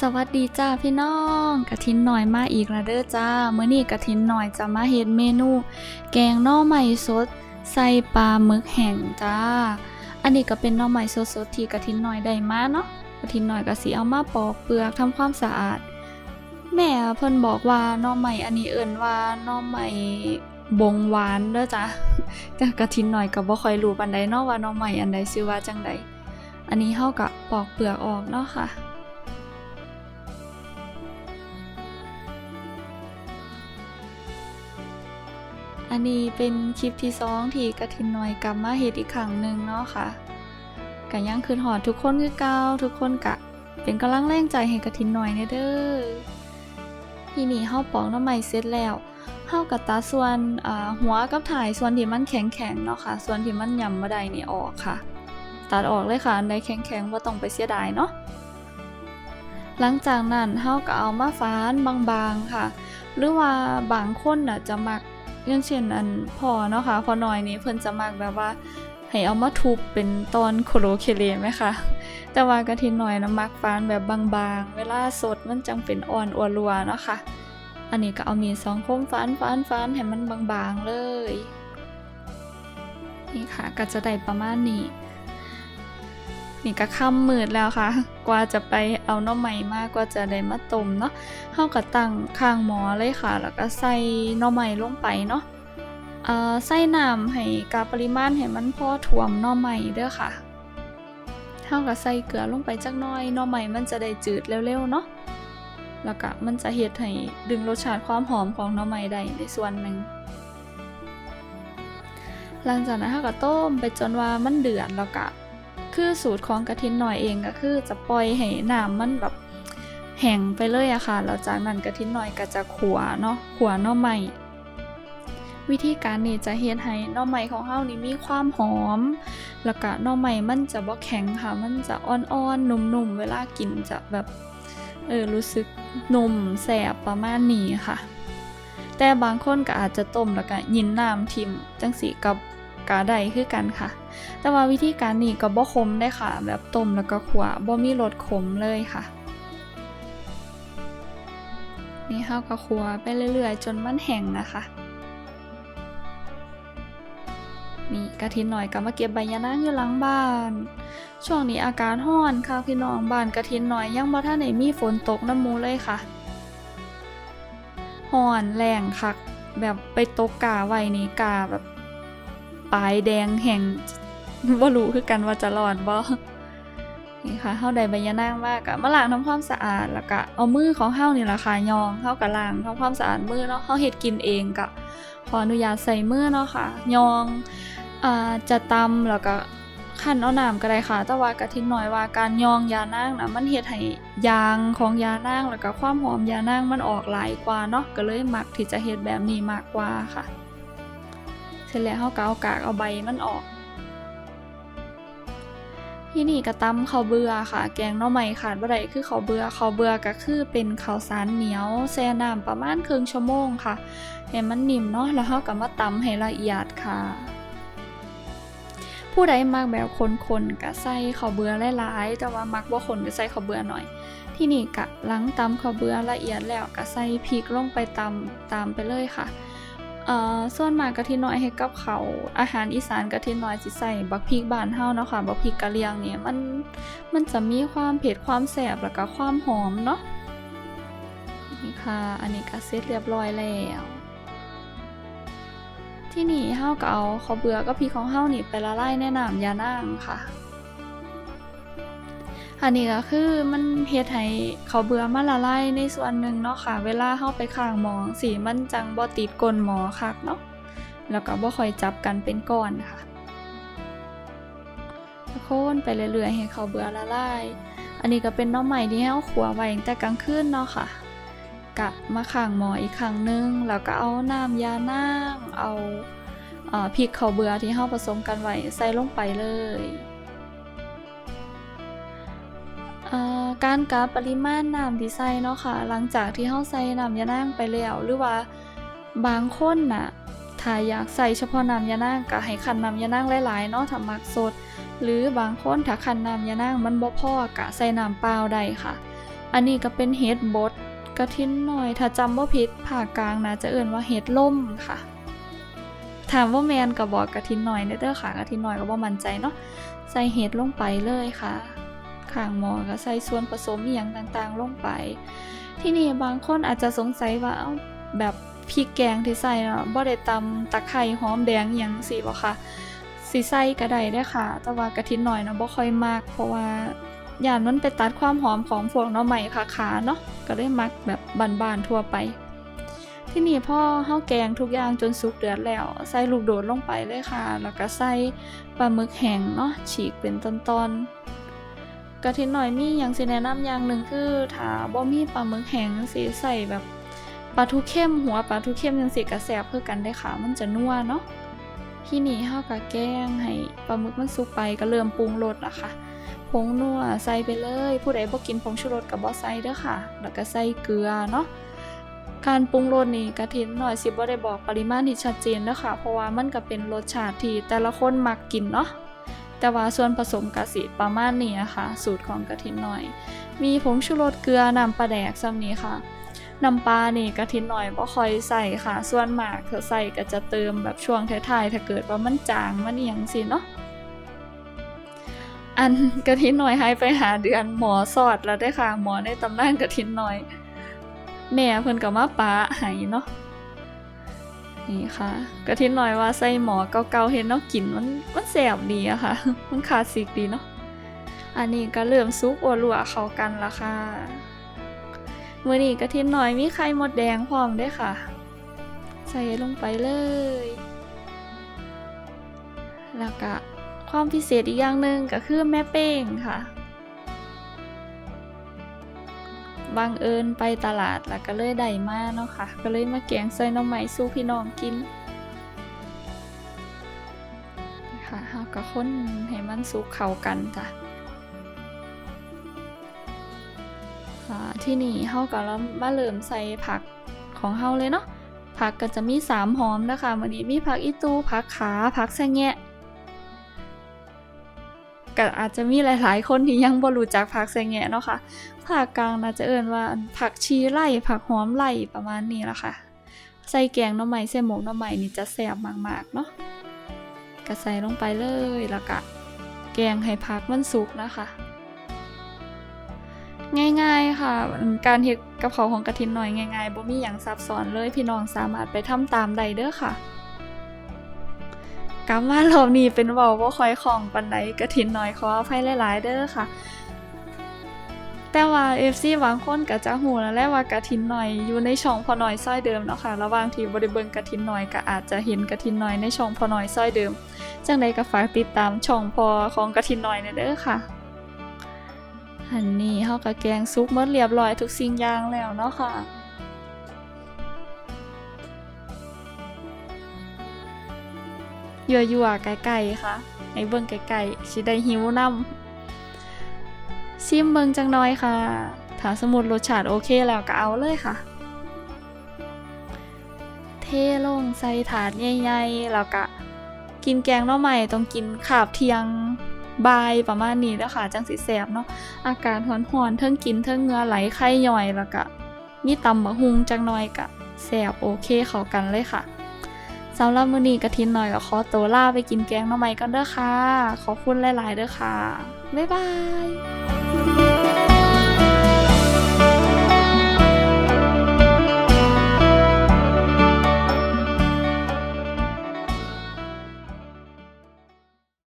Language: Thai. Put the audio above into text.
สวัสดีจ้าพี่น้องกะทินหน่อยมาอีกแล้วเด้อจ้าเมื่อนี้กะทินหน่อยจะมาเฮ็ดเมนู แกงน่อไม้สด ใส่ปลาหมึกแห้งจ้า อันนี้ก็เป็นน่อไม้สดๆที่กะทินหน่อยได้มาเนาะกะทินหน่อยก็สิเอามาปอกเปลือกทำความสะอาด แม่เพิ่นบอกว่าน่อไม้อันนี้เอิ้นว่าน่อไม้บงหวานเด้อจ้าก็กะทินหน่อยก็บ่ค่อยรู้ปานใดเนาะว่าน่อไม้อันใดชื่อว่าจังใดอันนี้เฮาก็ปอกเปลือกออกเนาะค่ะ อันนี้เป็นคลิปที่สองที่กระทินหน่อยกลับมาเฮ็ดอีกครั้งหนึ่งเนาะค่ะก็ยังคืนหอดทุกคนคือเก่าทุกคนกะ เป็นกำลังแรงใจให้กระทินหน่อยเด้อทีนี้เฮาปอกน้ำใหม่เสร็จแล้วเฮากับตาส่วนอ่าหัวกับถ่ายส่วนที่มันแข็งๆเนาะค่ะ ส่วนที่มันยำบ่ได้นี่ออกค่ะ ตัดออกเลยค่ะอันใดแข็งๆบ่ต้องไปเสียดายเนาะหลังจากนั้นเฮาก็เอามาฝานบางๆค่ะ หรือว่าบางคนน่ะจะมัก อย่างเช่นอันพอเนาะค่ะพอน้อยนี้เพิ่นจะมักแบบว่าให้เอามาทุบเป็นตอนโคโลเคเลไหมคะแต่ว่ากะทิน้อยนะมักฟานแบบบางๆ เวลาสดมันจังเป็นอ่อนอวลัวเนาะค่ะอันนี้ก็เอามีดสองคมฟานฟานฟานให้มันบางๆเลยนี่ค่ะก็จะได้ประมาณนี้ นี่ก็ค่ำมืดแล้วค่ะ กว่าจะไปเอาน้อใหม่มากกว่าจะได้มาต้มเนาะเฮาก็ตั้งข้างหมอเลยค่ะ แล้วก็ใส่น่อไม้ลงไปเนาะเอ่อใส่น้ำให้กาปริมาณให้มันพอท่วมน่อไม้เด้อค่ะเฮาก็ใส่เกลือลงไปจักน่อยน่อไม้มันจะได้จืดเร็วๆเนาะแล้วก็มันจะเฮ็ดให้ดึงรสชาติความหอมของน่อไม้ได้ในส่วนหนึ่งหลังจากนั้นเฮาก็ต้มไปจนว่ามันเดือดแล้วก็ คือสูตรของกระทินหน่อยเองก็คือจะปล่อยให้น้ำมันแบบแห้งไปเลยอะค่ะแล้วจากนั้นกระทิหน่อยก็จะขัวเนาะขัวน่อไม้วิธีการนี้จะเฮ็ดให้น่อไม้ของเฮานี่มีความหอม แล้วก็น่อไม้มันจะบ่แข็งค่ะ มันจะอ่อนๆ นุ่มๆ เวลากินจะแบบเออรู้สึกนุ่มแสบประมาณนี้ค่ะ แต่บางคนก็อาจจะต้มแล้วก็ยินน้ำทิมจังสีกับ กาได้คือกันค่ะ แต่ว่าวิธีการนี้ก็บ่ขมได้ค่ะ แบบต้มแล้วก็ขัวบ่มีรสขมเลยค่ะ นี่เฮาก็คั่วไปเรื่อยๆ จนมันแห้งนะคะ นี่กะทิหน่อยก็มาเก็บใบยะนางอยู่หลังบ้าน ช่วงนี้อากาศร้อนค่ะพี่น้องบ้านกะทิหน่อยยังบ่ทันได้มีฝนตกน้ำมูเลยค่ะร้อนแรงคักแบบไปตกกาไว้นี่กาแบบ ปลายแดงแห้งบ่รู้คือกันว่าจะรอดบ่นี่ค่ะเฮาได้ใบยะนางมากอะมาล้างทำความสะอาดแล้วก็เอามือของเฮานี่ล่ะค่ะยองเฮาก็ล้างทำความสะอาดมือเนาะเฮาเฮ็ดกินเองก็ขออนุญาตใส่มือเนาะค่ะยองอ่าจะตำแล้วก็คั่นเอาน้ำก็ได้ค่ะ แต่ว่ากะทิน้อยว่าการยองยานางนะมันเฮ็ดให้ยางของยานางแล้วก็ความหอมยานางมันออกหลายกว่าเนาะก็เลยมักที่จะเฮ็ดแบบนี้มากกว่าค่ะ ร็จแล้วเฮาก็เอากากเอาใบมันออก ที่นี่กระตำข้าวเบื่อค่ะ แกงหน่อไม้ขาดบ่ได้คือข้าวเบื่อข้าวเบื่อก็คือเป็นข้าวสารเหนียวแช่น้ำประมาณครึ่งชั่วโมงค่ะให้มันนิ่มเนาะแล้วเฮาก็มาตำให้ละเอียดค่ะผู้ใดมักแบบคนๆก็ใส่ข้าวเบื่อหลายๆ แต่ว่ามักบ่าคนก็ใส่ข้าวเบื่อหน่อย ที่นี่ก็หลังตำข้าวเบื่อละเอียดแล้วก็ใส่พริกลงไปตำตามไปเลยค่ะ เอ่อส่วนมากกะทิน้อยให้กับเขาอาหารอีสานกะทิน้อยสิใส่บักพริกบ้านเฮาเนาะค่ะบักพริกกะเหรี่ยงเนี่ยมันมันจะมีความเผ็ดความแสบแล้วก็ความหอมเนาะนี่ค่ะ อันนี้ก็เสร็จเรียบร้อยแล้ว ที่นี่เฮาก็เอาข้าวเบื่อกับพริกของเฮานี่ไปละลายในน้ำยานางค่ะ อันนี้ก็คือมันเฮ็ดให้เขาเบื่อมันละลายในส่วนหนึ่งเนาะค่ะ เวลาเฮาไปข้างหมอสีมันจังบ่ติดก้นหมอคักเนาะแล้วก็บ่ค่อยจับกันเป็นก้อนค่ะโค่นไปเรื่อยๆให้เขาเบื่อละลายอันนี้ก็เป็นน้องใหม่ที่เฮาขัวไว้ตั้งแต่กลางคืนเนาะค่ะกะมาข้างหมออีกครั้งหนึงแล้วก็เอาน้ำยานางเอาพริกข้าเบื่อที่เฮาผสมกันไว้ใส่ลงไปเลย การกะปริมาณน้ำที่ใส่เนาะค่ะ หลังจากที่เฮาใส่น้ำยะนางไปแล้วหรือว่าบางคนน่ะถ้าอยากใส่เฉพาะน้ำยะนางก็ให้คั้นน้ำยะนางหลายๆเนาะถ้ามักสด หรือบางคนถ้าคั้นน้ำยะนางมันบ่พอก็ใส่น้ำเปล่าได้ค่ะ อันนี้ก็เป็นเห็ดบดกระทินหน่อย ถ้าจำว่าผิดภากลางนะจะเอื่นว่าเห็ดล่มค่ะ ถามว่าแมนกับบอกกระทินหน่อยเด้อค่ะกระทินหน่อยก็บ่มั่นใจเนาะใส่เห็ดลงไปเลยค่ะ ข้างหมอก็ใส่ส่วนผสมอหย่างต่างๆ ลงไป ที่นี่บางคนอาจจะสงสัยว่าเอาแบบพริกแกงที่ใส่อะบ่ได้ตำตะไคร้หอมแดงอหย่างสิบ่ค่ะสิใส่ก็ได้เด้ค่ะ แต่ว่ากะทิหน่อยนะบ่ค่อยมาก เพราะว่าย่านมันไปตัดความหอมของพวกหน่อไม้ค่ะขาเนาะก็ได้มักแบบบานๆทั่วไป ที่นี่พ่อเฮาแกงทุกอย่างจนสุกเดือดแล้ว ใส่ลูกโดดลงไปเลยค่ะ แล้วก็ใส่ปลาหมึกแห้งเนาะฉีกเป็นตอนๆ กะทิหน่อยมีอย่างสิแนะนำอย่างหนึ่งคือถ้าบ่มีปลาหมึกแห้งสิใส่แบบปลาทูเข้มหัวปลาทูเข้มจังสิก็แซบเพื่อกันได้ค่ะมันจะนัวเนาะที่นี่เฮาก็แกงให้ปลาหมึกมันสุกไปก็เริ่มปรุงรสละค่ะผงนัวใส่ไปเลย ผู้ใดบ่กินผงชูรสก็บ่ใส่เด้อค่ะ แล้วก็ใส่เกลือเนาะการปรุงรสนี่กะทิหน่อยสิบ่ได้บอกปริมาณที่ชัดเจนนะคะเพราะว่ามันก็เป็นรสชาติที่แต่ละคนมักกินเนาะ แต่ว่าส่วนผสมกะสิประมาณนี้นะคะ สูตรของกะทินหน่อย มีผงชูรสเกลือน้ำปลาแดกซ้ำนี้ค่ะน้ำปลานี่กะทินหน่อยบ่ค่อยใส่ค่ะ ส่วนมากเธอใส่ก็จะเติมแบบช่วงท้ายๆถ้าเกิดว่ามันจางมันอียงสิเนาะอันกะทินหน่อยให้ไปหาเดือนหมอสอดแล้วได้ค่ะหมอในตำนานกะทินหน่อย แม่เพิ่นก็มาปาให้เนาะ นี่ค่ะกระทินหน่อยว่าใส่หมอเก่าๆเห็นเนาะกลิ่นมันมันแสบดีอะค่ะ มันคลาสสิกดีเนาะอันนี้ก็เริ่มซุกอัวลัวเข้ากันละค่ะมื้อนี้กระทินหน่อยมีไข่มดแดงพร้อมด้วยค่ะ ใส่ลงไปเลย แล้วก็ความพิเศษอีกอย่างหนึ่งก็คือแม่เป้งค่ะ บังเอิญไปตลาดแล้วก็เลยได้มาเนาะค่ะ ก็เลยมาแกงใส่น้ำใหม่สู้พี่น้องกินค่ะเฮาก็คนให้มันสุกเข้ากันจ้ะอ่าที่นี่เฮาก็แล้วมาเริ่มใส่ผักของเฮาเลยเนาะผักก็จะมี3หอมนะคะวันนี้มีผักอีตูผักขาผักแซงแงะ ก็อาจจะมีหลาย ๆ คนที่ยังบ่รู้จักผักแซงแงะเนาะค่ะภาคกลางน่าจะเอ่นว่าผักชีไล่ผักหอมไล่ประมาณนี้ละค่ะ ใส่แกงน้ำใหม่ใส่หมกน้ำใหม่นี่จะแซ่บมาก ๆ เนาะก็ใส่ลงไปเลยแล้วก็แกงให้ผักมันสุกนะคะ ง่ายๆค่ะ การเฮ็ดกะเพราของกระทินหน่อยง่ายๆบ่มีหยังซับซ้อนเลยพี่น้องสามารถไปทำตามได้เด้อค่ะ กลับมารอบนี้เป็นเว้าบ่คอยคล่องปานใดกระทินน้อยขออภัยหลายๆเด้อค่ะ แต่ว่า FC บางคนก็จะฮู้แล้วแหละว่ากระทินหน้อยอยู่ในช่องพอหน้อยซอยเดิมเนาะค่ะระหว่างที่บ่ได้เบิงกระทินหน้อยก็อาจจะเห็นกระทินหน้อยในช่องพอหน้อยซอยเดิม จังใดก็ฝากติดตามช่องพอของกระทินหน้อยเด้อค่ะอันนี้เฮาก็แกงซุปหมดเรียบร้อยทุกสิ่งอย่างแล้วเนาะค่ะ ยั่วๆไก่ๆค่ะให้เบิ่งไก่ๆสิได้หิวนำซิมเบิ่งจังน้อยค่ะ ถ้าสมมุติรสชาติโอเคแล้วก็เอาเลยค่ะ เทลงใส่ถาดใหญ่ๆแล้วก็กินแกงหน่อใหม่ต้องกินขาบเทียงบายประมาณนี้แล้วค่ะ จังสิแสบเนาะอากาศร้อนๆเทิงกินเทิงเงือไหลไข้ย่อยแล้วก็มีตำมะฮุงจังน้อยกะแสบโอเคเข้ากันเลยค่ะ สำหรับมื้อนี้กะทินหน่อยก็ขอตัวลาไปกินแกงหน่อไม้กันเด้อค่ะ ขอบคุณหลาย ๆ เด้อค่ะ บ๊ายบาย